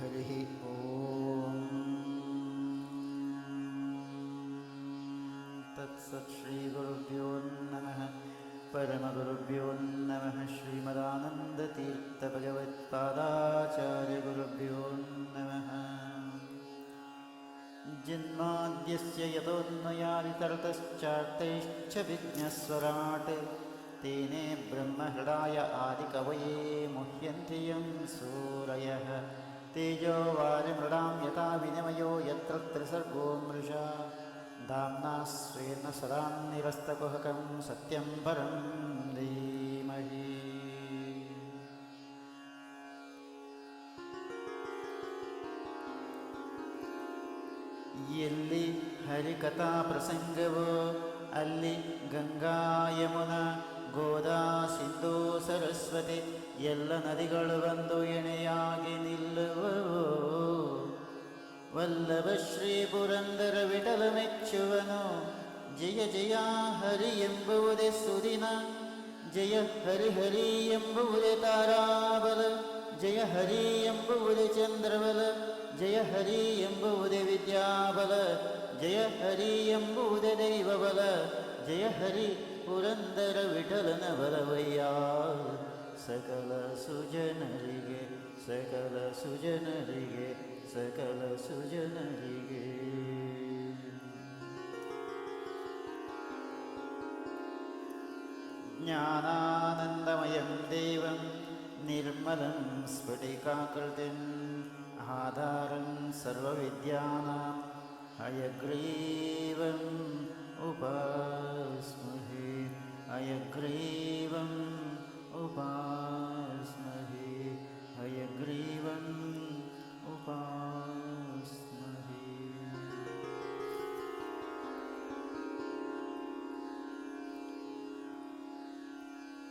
हरिः ॐ तत्सत् श्रीगुरुभ्यो नमः। परमगुरुभ्यो नमः। श्रीमदानन्दतीर्थभगवत्पादाचार्यगुरुभ्यो नमः। जन्माद्यस्य यतोन्मयादितरतश्चार्तैश्च विज्ञस्वराट् तेने ब्रह्महृदाय आदिकवये मुह्यन्ति यं सूरयः तेजो वारिमृडां यथा विनिमयो यत्र त्रिसर्गो मृषा दाम्ना स्वेन सदा निरस्तकुहकं सत्यं परं धीमहि ಎಲ್ಲಿ ಹರಿಕಥಾ ಪ್ರಸಂಗವೋ ಅಲ್ಲಿ ಗಂಗಾ ಯಮುನಾ ಗೋದಾ ಸಿಂಧು ಸರಸ್ವತಿ, ಎಲ್ಲ ನದಿಗಳು ಬಂದು ಎಣೆಯಾಗಿ ನಿಲ್ಲುವವು. ವಲ್ಲಭ ಶ್ರೀ ಪುರಂದರ ವಿಠಲ ಮೆಚ್ಚುವನು. ಜಯ ಜಯ ಹರಿ ಎಂಬುವುದೇ ಸುದಿನ, ಜಯ ಹರಿ ಹರಿ ಎಂಬುವುದೇ ತಾರಾಬಲ, ಜಯ ಹರಿ ಎಂಬುವುದೇ ಚಂದ್ರಬಲ, ಜಯ ಹರಿ ಎಂಬುವುದೇ ವಿದ್ಯಾಬಲ, ಜಯ ಹರಿ ಎಂಬುವುದೇ ದೈವಬಲ, ಜಯ ಹರಿ പുരന്തര വിഠലന വരവയ്യാ സകല സുജനരികെ സകല സുജനരികെ സകല സുജനരികെ. ജ്ഞാനാനന്ദമയം ദൈവം നിർമ്മലം സ്ഫടികാകൃതി ആധാരം സർവവിദ്യാനാം അയഗ്രീവം ഉപസ്മഹി. हयग्रीवम् उपास्महे हयग्रीवम् उपास्महे।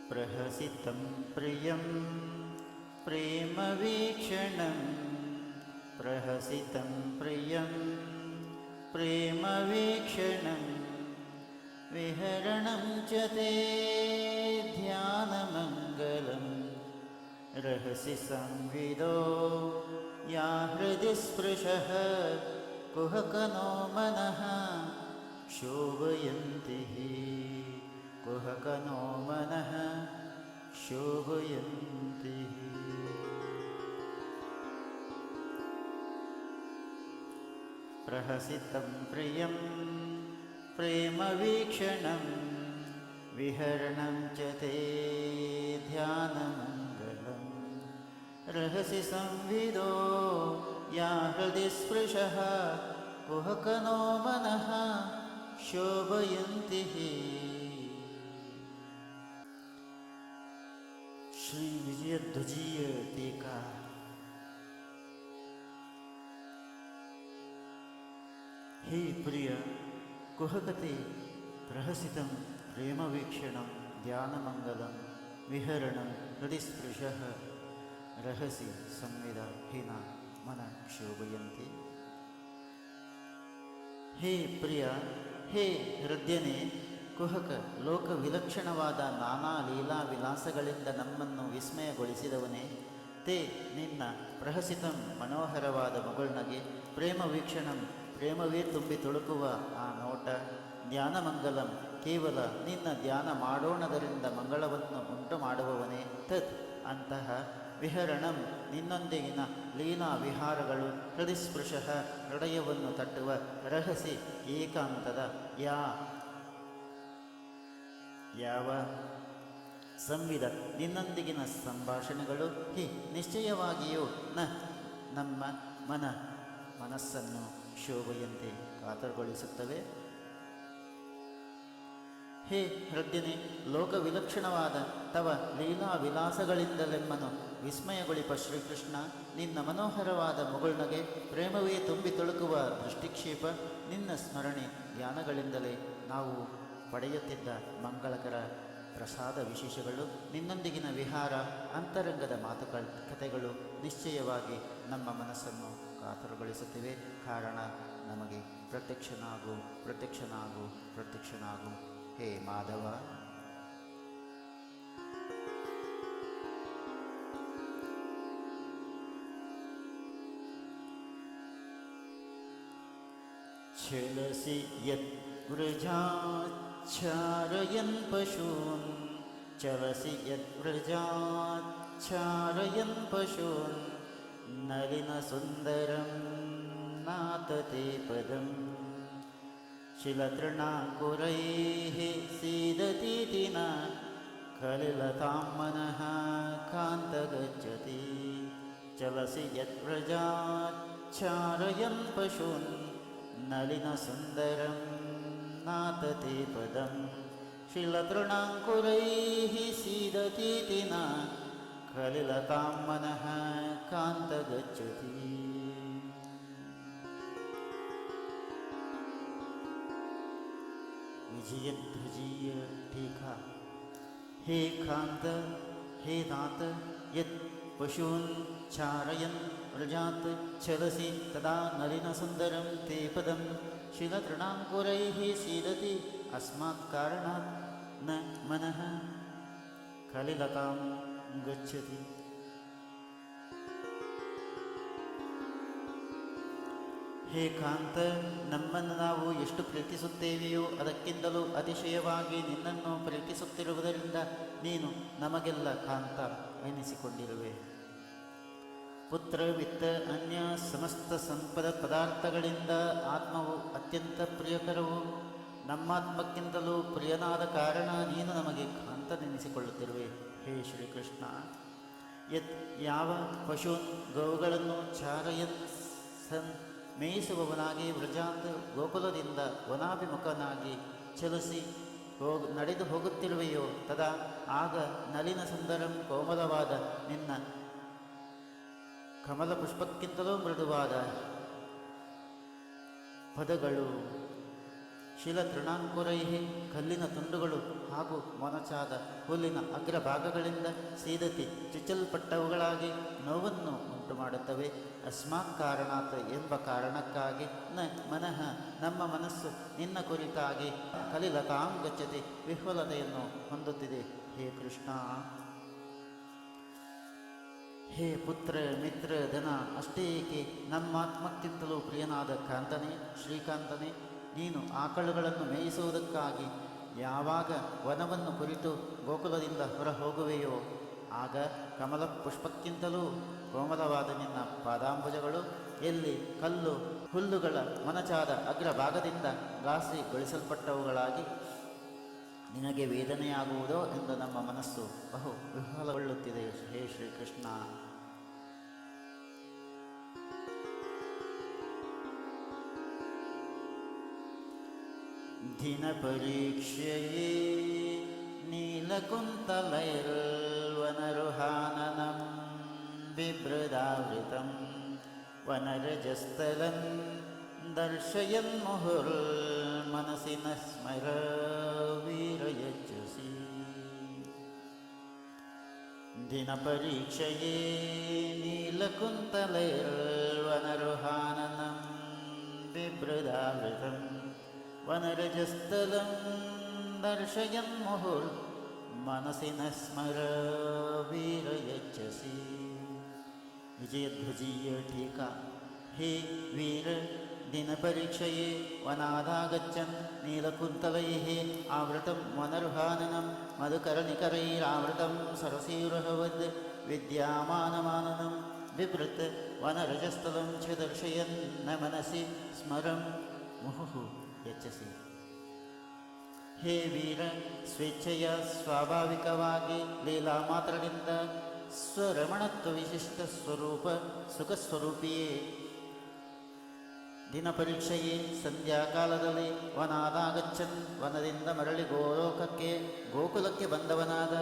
प्रहसितं प्रियं प्रेमवीक्षणं। प्रहसितं प्रियं प्रेमवीक्षणं विहरणं च ते ध्यानमङ्गलं। रहसि संविदो या हृदि स्पृशः कुहकनो मनः शोभयन्ति हि। कुहकनो मनः शोभयन्ति प्रहसितं प्रियं प्रेम वीक्षण विहरण चे ध्यान मंगल रहसि संविदो, या हृदि स्पृशः कुहकनो श्री विजय ध्वजीय टीका हे प्रिया ಕುಹಕತೆ ಪ್ರಹಸಿತಂ, ಪ್ರೇಮವೀಕ್ಷಣಂ, ಧ್ಯಾನಮಂಗಲಂ, ವಿಹರಣಂ ಸ್ಪೃಶ ರಹಸಿ ಸಂವಿದ ಹಿನ ಮನ ಕ್ಷೋಭಯಂತಿ ಹೇ ಪ್ರಿಯ, ಹೇ ಹೃದಯನೇ, ಕುಹಕ ಲೋಕ ವಿಲಕ್ಷಣವಾದ ನಾನಾ ಲೀಲಾ ವಿಲಾಸಗಳಿಂದ ನಮ್ಮನ್ನು ವಿಸ್ಮಯಗೊಳಿಸಿದವನೇ, ತೇ ನಿನ್ನ ಪ್ರಹಸಿತಂ, ಮನೋಹರವಾದ ಮಗುಳ್ನಗೆ ಪ್ರೇಮ ವೀಕ್ಷಣಂ ಪ್ರೇಮವೇ ತುಂಬಿ ತುಳುಕುವ ಆ ನೋಟ ಧ್ಯಾನಮಂಗಲಂ ಕೇವಲ ನಿನ್ನ ಧ್ಯಾನ ಮಾಡೋಣದರಿಂದ ಮಂಗಳವನ್ನು ಉಂಟು ಮಾಡುವವನೇ. ತತ್ ಅಂತಹ ವಿಹರಣಂ, ನಿನ್ನೊಂದಿಗಿನ ಲೀಲಾ ವಿಹಾರಗಳು ಹೃದಯಸ್ಪೃಶಃ ಹೃದಯವನ್ನು ತಟ್ಟುವ ರಹಸಿ ಏಕಾಂತದ ಯಾ, ಯಾವ ಸಂವಿಧ, ನಿನ್ನೊಂದಿಗಿನ ಸಂಭಾಷಣೆಗಳು ಹಿ, ನಿಶ್ಚಯವಾಗಿಯೂ ನ, ನಮ್ಮ ಮನ, ಮನಸ್ಸನ್ನು ಶೋಭೆಯಂತೆ ಕಾತರಗೊಳಿಸುತ್ತವೆ. ಹೇ ಹೃದಯನೇ ಲೋಕ ವಿಲಕ್ಷಣವಾದ ತವ ಲೀಲಾ ವಿಲಾಸಗಳಿಂದಲೆಮ್ಮನು ವಿಸ್ಮಯಗೊಳಿಪ ಶ್ರೀಕೃಷ್ಣ. ನಿನ್ನ ಮನೋಹರವಾದ ಮುಗುಳ್ನಗೆ ಪ್ರೇಮವೇ ತುಂಬಿ ತುಳುಕುವ ದೃಷ್ಟಿಕ್ಷೇಪ. ನಿನ್ನ ಸ್ಮರಣೆ ಧ್ಯಾನಗಳಿಂದಲೇ ನಾವು ಪಡೆಯುತ್ತಿದ್ದ ಮಂಗಳಕರ ಪ್ರಸಾದ ವಿಶೇಷಗಳು. ನಿನ್ನೊಂದಿಗಿನ ವಿಹಾರ, ಅಂತರಂಗದ ಮಾತುಕತೆಗಳು ನಿಶ್ಚಯವಾಗಿ ನಮ್ಮ ಮನಸ್ಸನ್ನು ಕಾತರಗೊಳಿಸುತ್ತಿವೆ. ಕಾರಣ कात ಪ್ರತ್ಯಕ್ಷನಾಗು प्रत्यक्षो हे माधवसि यद्जाून् चरसि यत् व्रजान् पशून् नलिनसुन्दरं नातते पदम् शिलतृणाकुरैः सीदतीति न खलिलतां मनः कान्तगच्छति। चलसि यद्व्रजाच्छारयन् पशून् नलिनसुन्दरं नातते पदं शिलतृणाङ्कुरैः सीदतीति न खलिलतां मनः हे कान्त हे नाथ यत् पशून् चारयन् व्रजात् चलसि तदा नलिनसुन्दरं ते पदं। शिलतृणाङ्कुरैः सीदति अस्मात् कारणात् न मनः। कलिलतां गच्छति ಹೇ ಕಾಂತ, ನಮ್ಮನ್ನು ನಾವು ಎಷ್ಟು ಪ್ರೀತಿಸುತ್ತೇವೆಯೋ ಅದಕ್ಕಿಂತಲೂ ಅತಿಶಯವಾಗಿ ನಿನ್ನನ್ನು ಪ್ರೀತಿಸುತ್ತಿರುವುದರಿಂದ ನೀನು ನಮಗೆಲ್ಲ ಕಾಂತ ಎನಿಸಿಕೊಂಡಿರುವೆ. ಪುತ್ರ ವಿತ್ತ ಅನ್ಯ ಸಮಸ್ತ ಸಂಪದ ಪದಾರ್ಥಗಳಿಂದ ಆತ್ಮವು ಅತ್ಯಂತ ಪ್ರಿಯಕರವು. ನಮ್ಮಾತ್ಮಕ್ಕಿಂತಲೂ ಪ್ರಿಯನಾದ ಕಾರಣ ನೀನು ನಮಗೆ ಕಾಂತ ನೆನೆಸಿಕೊಳ್ಳುತ್ತಿರುವೆ. ಹೇ ಶ್ರೀಕೃಷ್ಣ, ಯತ್ ಯಾವ ಪಶು ಗೋವುಗಳನ್ನು ಚಾರಯನ್ ಸನ್ ಮೇಯಿಸುವವನಾಗಿ ವೃಜಾಂತ ಗೋಕುಲದಿಂದ ವನಾಭಿಮುಖನಾಗಿ ಚಲಿಸಿ ಹೋಗ, ನಡೆದು ಹೋಗುತ್ತಿರುವೆಯೋ ತದಾ ಆಗ ನಲಿನ ಸುಂದರಂ ಕೋಮಲವಾದ ನಿನ್ನ ಕಮಲ ಪುಷ್ಪಕ್ಕಿಂತಲೂ ಮೃದುವಾದ ಪದಗಳು ಶಿಲ ತೃಣಾಂಕುರೈಹಿ ಕಲ್ಲಿನ ತುಂಡುಗಳು ಹಾಗೂ ಮೊನಚಾದ ಹುಲ್ಲಿನ ಅಗ್ರಭಾಗಗಳಿಂದ ಸೀದತಿ ಚುಚ್ಚಲ್ಪಟ್ಟವುಗಳಾಗಿ ನೋವನ್ನು ಉಂಟು ಮಾಡುತ್ತವೆ ಅಸ್ಮಾತ್ ಕಾರಣಾತ್ ಎಂಬ ಕಾರಣಕ್ಕಾಗಿ ನ ಮನಃ ನಮ್ಮ ಮನಸ್ಸು ನಿನ್ನ ಕುರಿತಾಗಿ ಕಲಿಲತಾಂ ಗಚ್ಚತಿ ಹೊಂದುತ್ತಿದೆ. ಹೇ ಕೃಷ್ಣ! ಹೇ ಪುತ್ರ, ಮಿತ್ರ, ಧನ, ಅಷ್ಟೇ ಏಕೆ? ನಮ್ಮ ಆತ್ಮಕ್ಕಿಂತಲೂ ಪ್ರಿಯನಾದ ಕಾಂತನೇ, ಶ್ರೀಕಾಂತನೇ ನೀನು ಆಕಳುಗಳನ್ನು ಮೇಯಿಸುವುದಕ್ಕಾಗಿ ಯಾವಾಗ ವನವನ್ನು ಕುರಿತು ಗೋಕುಲದಿಂದ ಹೊರ ಹೋಗುವೆಯೋ ಆಗ ಕಮಲ ಪುಷ್ಪಕ್ಕಿಂತಲೂ ಕೋಮಲವಾದ ನಿನ್ನ ಪಾದಾಂಬುಜಗಳು ಎಲ್ಲಿ ಕಲ್ಲು, ಹುಲ್ಲುಗಳ ಮೊನಚಾದ ಅಗ್ರಭಾಗದಿಂದ ಘಾಸಿಗೊಳಿಸಲ್ಪಟ್ಟವುಗಳಾಗಿ ನಿನಗೆ ವೇದನೆಯಾಗುವುದೋ ಎಂದು ನಮ್ಮ ಮನಸ್ಸು ಬಹು ವಿಫಲಗೊಳ್ಳುತ್ತಿದೆ ಹೇ ಶ್ರೀಕೃಷ್ಣ. दिनपरीक्ष्यये नीलकुन्तलैर्वनरुहाननं बिभृदावृतं वनरजस्तलन् दर्शयन्मुहुर्मनसि न स्मर वीरयच्छसि दिनपरीक्षये नीलकुन्तलैर्वनरुहाननं बिभृदावृतम् വനരജസ്ഥലം ദർശയം മുഹുർ മനസിന സ്മര വീരയച്ചസി വിജയധ്വജീയ ടീക ഹേ വീര ദിനപരീക്ഷയെ വനാദാഗച്ഛൻ നീലകുന്തവൈः ആവൃതം വനർഹാനനം മധുകരനികരൈരാവൃതം സരസീരഹവത് വിദ്യാമാനമാനനം വിവൃത്ത് വനരജസ്ഥലം च दर्शयन्न मनसि स्मरं मुहुः ಯಚ್ಚಸಿ ಹೇ ವೀರ, ಸ್ವೇಚ್ಛೆಯ ಸ್ವಾಭಾವಿಕವಾಗಿ ಲೀಲಾ ಮಾತ್ರದಿಂದ ಸ್ವರಮಣತ್ವ ವಿಶಿಷ್ಟ ಸ್ವರೂಪ ಸುಖ ಸ್ವರೂಪಿಯೇ ದಿನ ಪರೀಕ್ಷೆಯೇ ಸಂಧ್ಯಾಕಾಲದಲ್ಲಿ ವನಾದಾಗಚ್ಚನ್ ವನದಿಂದ ಮರಳಿ ಗೋಲೋಕಕ್ಕೆ ಗೋಕುಲಕ್ಕೆ ಬಂದವನಾದ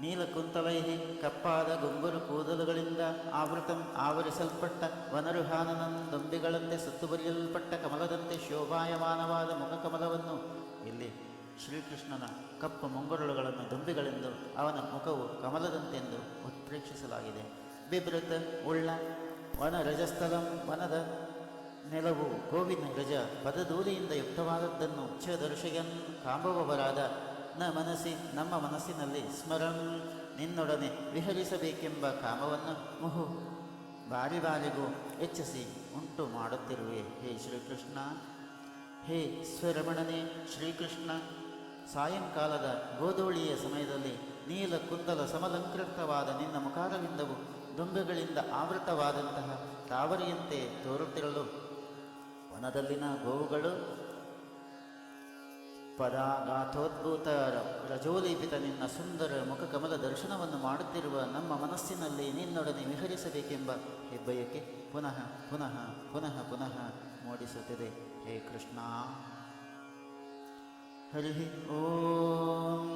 ನೀಲಕುಂತಲೈಹಿ ಕಪ್ಪಾದ ಗುಂಗುರು ಕೂದಲುಗಳಿಂದ ಆವೃತಂ ಆವರಿಸಲ್ಪಟ್ಟ ವನರುಹಾನನ ದೊಂಬಿಗಳಂತೆ ಸುತ್ತುವರಿಯಲ್ಪಟ್ಟ ಕಮಲದಂತೆ ಶೋಭಾಯಮಾನವಾದ ಮುಖಕಮಲವನ್ನು ಇಲ್ಲಿ ಶ್ರೀಕೃಷ್ಣನ ಕಪ್ಪು ಮುಂಗುರುಳುಗಳನ್ನು ದುಂಬಿಗಳೆಂದು ಅವನ ಮುಖವು ಕಮಲದಂತೆಂದು ಉತ್ಪ್ರೇಕ್ಷಿಸಲಾಗಿದೆ. ಬಿಭೃತ, ಉಳ್ಳ ವನ ರಜಸ್ಥಲಂ ವನದ ನೆಲವು ಗೋವಿನ ರಜ ಪದದೂರಿಯಿಂದ ಯುಕ್ತವಾದದ್ದನ್ನು ಚ ದರ್ಶಯನ್ ಕಾಂಬುವವರಾದ ನ ಮನಸ್ಸಿ, ನಮ್ಮ ಮನಸ್ಸಿನಲ್ಲಿ ಸ್ಮರಣ ನಿನ್ನೊಡನೆ ವಿಹರಿಸಬೇಕೆಂಬ ಕಾಮವನ್ನು ಮುಹು ಬಾರಿ ಬಾರಿಗೂ ಹೆಚ್ಚಿಸಿ ಉಂಟು ಮಾಡುತ್ತಿರುವೆ. ಹೇ ಶ್ರೀಕೃಷ್ಣ, ಹೇ ಸ್ವರಮಣನೆ ಶ್ರೀಕೃಷ್ಣ, ಸಾಯಂಕಾಲದ ಗೋಧೂಳಿಯ ಸಮಯದಲ್ಲಿ ನೀಲ ಕುಂದಲ ಸಮಲಂಕೃತವಾದ ನಿನ್ನ ಮುಖಾರವಿಂದವು ದುಂಬೆಗಳಿಂದ ಆವೃತವಾದಂತಹ ತಾವರಿಯಂತೆ ತೋರುತ್ತಿರಲು, ವನದಲ್ಲಿನ ಗೋವುಗಳು ಪದಾಘಾತೋದ್ಭೂತ ರಜೋಲೇಪಿತ ನಿನ್ನ ಸುಂದರ ಮುಖಕಮಲ ದರ್ಶನವನ್ನು ಮಾಡುತ್ತಿರುವ ನಮ್ಮ ಮನಸ್ಸಿನಲ್ಲಿ ನಿನ್ನೊಡನೆ ವಿಹರಿಸಬೇಕೆಂಬ ಹೆಬ್ಬಯಕೆ ಪುನಃ ಪುನಃ ಪುನಃ ಪುನಃ ಮೂಡಿಸುತ್ತಿದೆ. ಹೇ ಕೃಷ್ಣ. ಹರಿ ಓಂ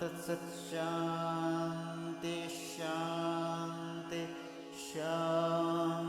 ತತ್ಸತ್ ಶಾಂತಿ ಶಾಂತಿ ಶಾಂತಿ